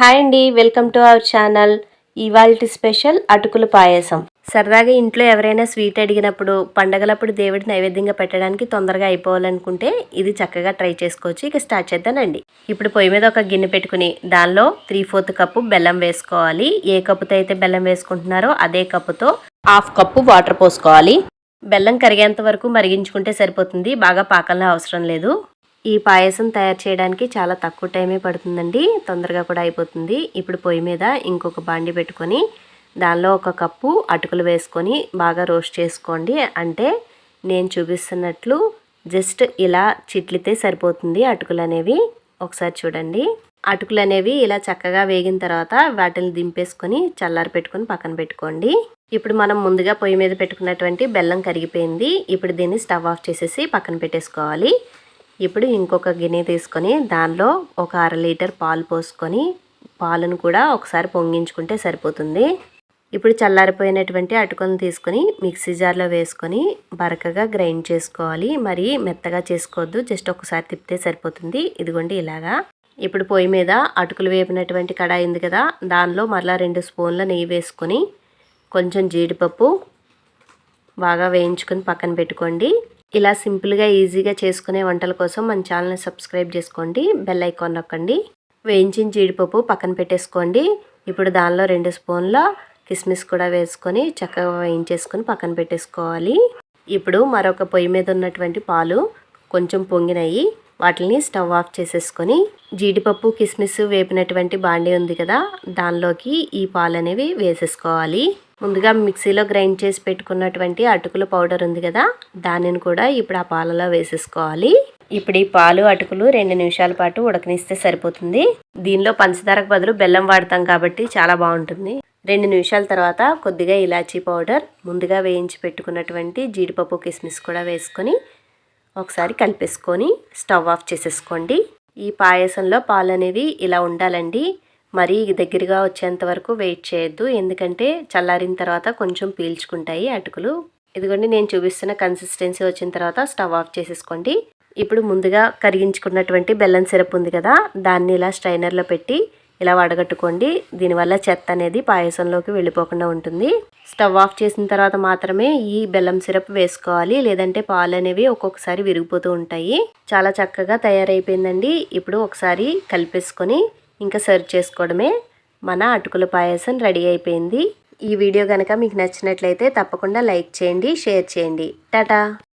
Hi అండి welcome to our channel. ఇవాల్టి special అటుకుల పాయసం. సరదాగా ఇంట్లో ఎవరైనా స్వీట్ అడిగినప్పుడు పండగలప్పుడు దేవుడి నైవేద్యంగా పెట్టడానికి తొందరగా అయిపోవాలనుకుంటే ఇది చక్కగా ట్రై చేసుకోవచ్చు. ఇక స్టార్ట్ చేద్దానండి ఇప్పుడు పొయ్యి మీద ఒక గిన్నె పెట్టుకుని దానిలో త్రీ ఫోర్త్ కప్పు బెల్లం వేసుకోవాలి. ఏ కప్పుతో అయితే బెల్లం వేసుకుంటున్నారో అదే కప్పుతో హాఫ్ కప్పు వాటర్ పోసుకోవాలి. బెల్లం కరిగేంత వరకు మరిగించుకుంటే సరిపోతుంది. బాగా పాకంలో అవసరం లేదు. ఈ పాయసం తయారు చేయడానికి చాలా తక్కువ టైమే పడుతుందండి. తొందరగా కూడా అయిపోతుంది. ఇప్పుడు పొయ్యి మీద ఇంకొక బాండి పెట్టుకొని దానిలో ఒక కప్పు అటుకులు వేసుకొని బాగా రోస్ట్ చేసుకోండి. అంటే నేను చూపిస్తున్నట్లు జస్ట్ ఇలా చిట్లితే సరిపోతుంది అటుకులు అనేవి. ఒకసారి చూడండి. అటుకులు అనేవి ఇలా చక్కగా వేగిన తర్వాత వాటిని దింపేసుకొని చల్లారి పెట్టుకొని పక్కన పెట్టుకోండి. ఇప్పుడు మనం ముందుగా పొయ్యి మీద పెట్టుకున్నటువంటి బెల్లం కరిగిపోయింది. ఇప్పుడు దీన్ని స్టవ్ ఆఫ్ చేసేసి పక్కన పెట్టేసుకోవాలి. ఇప్పుడు ఇంకొక గిన్నె తీసుకొని దానిలో ఒక అర లీటర్ పాలు పోసుకొని పాలను కూడా ఒకసారి పొంగించుకుంటే సరిపోతుంది. ఇప్పుడు చల్లారిపోయినటువంటి అటుకులను తీసుకొని మిక్సీ జార్లో వేసుకొని బరకగా గ్రైండ్ చేసుకోవాలి. మరి మెత్తగా చేసుకోవద్దు. జస్ట్ ఒకసారి తిప్పితే సరిపోతుంది. ఇదిగోండి ఇలాగా. ఇప్పుడు పొయ్యి మీద అటుకులు వేపినటువంటి కడాయి ఉంది కదా దానిలో మరలా రెండు స్పూన్ల నెయ్యి వేసుకొని కొంచెం జీడిపప్పు బాగా వేయించుకొని పక్కన పెట్టుకోండి. ఇలా సింపుల్గా ఈజీగా చేసుకునే వంటల కోసం మన ఛానల్ని సబ్స్క్రైబ్ చేసుకోండి. బెల్ ఐకాన్ నొక్కండి. వేయించిన జీడిపప్పు పక్కన పెట్టేసుకోండి. ఇప్పుడు దానిలో రెండు స్పూన్ల కిస్మిస్ కూడా వేసుకొని చక్కగా వేయించేసుకొని పక్కన పెట్టేసుకోవాలి. ఇప్పుడు మరొక పొయ్యి మీద ఉన్నటువంటి పాలు కొంచెం పొంగినాయి. వాటిని స్టవ్ ఆఫ్ చేసేసుకొని జీడిపప్పు కిస్మిస్ వేపినటువంటి బాండీ ఉంది కదా దానిలోకి ఈ పాలు అనేవి వేసేసుకోవాలి. ముందుగా మిక్సీలో గ్రైండ్ చేసి పెట్టుకున్నటువంటి అటుకుల పౌడర్ ఉంది కదా దానిని కూడా ఇప్పుడు ఆ పాలలో వేసేసుకోవాలి. ఇప్పుడు ఈ పాలు అటుకులు రెండు నిమిషాల పాటు ఉడకనిస్తే సరిపోతుంది. దీనిలో పంచదారకు బదులు బెల్లం వాడతాం కాబట్టి చాలా బాగుంటుంది. రెండు నిమిషాల తర్వాత కొద్దిగా ఇలాచీ పౌడర్ ముందుగా వేయించి పెట్టుకున్నటువంటి జీడిపప్పు కిస్మిస్ కూడా వేసుకొని ఒకసారి కలిపేసుకొని స్టవ్ ఆఫ్ చేసేసుకోండి. ఈ పాయసంలో పాలు అనేవి ఇలా ఉండాలండి. మరీ దగ్గరగా వచ్చేంత వరకు వెయిట్ చేయొద్దు. ఎందుకంటే చల్లారిన తర్వాత కొంచెం పీల్చుకుంటాయి అటుకులు. ఇదిగోండి నేను చూపిస్తున్న కన్సిస్టెన్సీ వచ్చిన తర్వాత స్టవ్ ఆఫ్ చేసేసుకోండి. ఇప్పుడు ముందుగా కరిగించుకున్నటువంటి బెల్లం సిరప్ ఉంది కదా దాన్ని ఇలా స్ట్రైనర్లో పెట్టి ఇలా వడగట్టుకోండి. దీనివల్ల చెత్త అనేది పాయసంలోకి వెళ్ళిపోకుండా ఉంటుంది. స్టవ్ ఆఫ్ చేసిన తర్వాత మాత్రమే ఈ బెల్లం సిరప్ వేసుకోవాలి. లేదంటే పాలు అనేవి ఒక్కొక్కసారి విరిగిపోతూ ఉంటాయి. చాలా చక్కగా తయారైపోయిందండి. ఇప్పుడు ఒకసారి కలిపేసుకొని ఇంకా సర్వ్ చేసుకోవడమే మన అటుకుల పాయసం రెడీ అయిపోయింది. ఈ వీడియో కనుక మీకు నచ్చినట్లయితే తప్పకుండా లైక్ చేయండి షేర్ చేయండి. టాటా!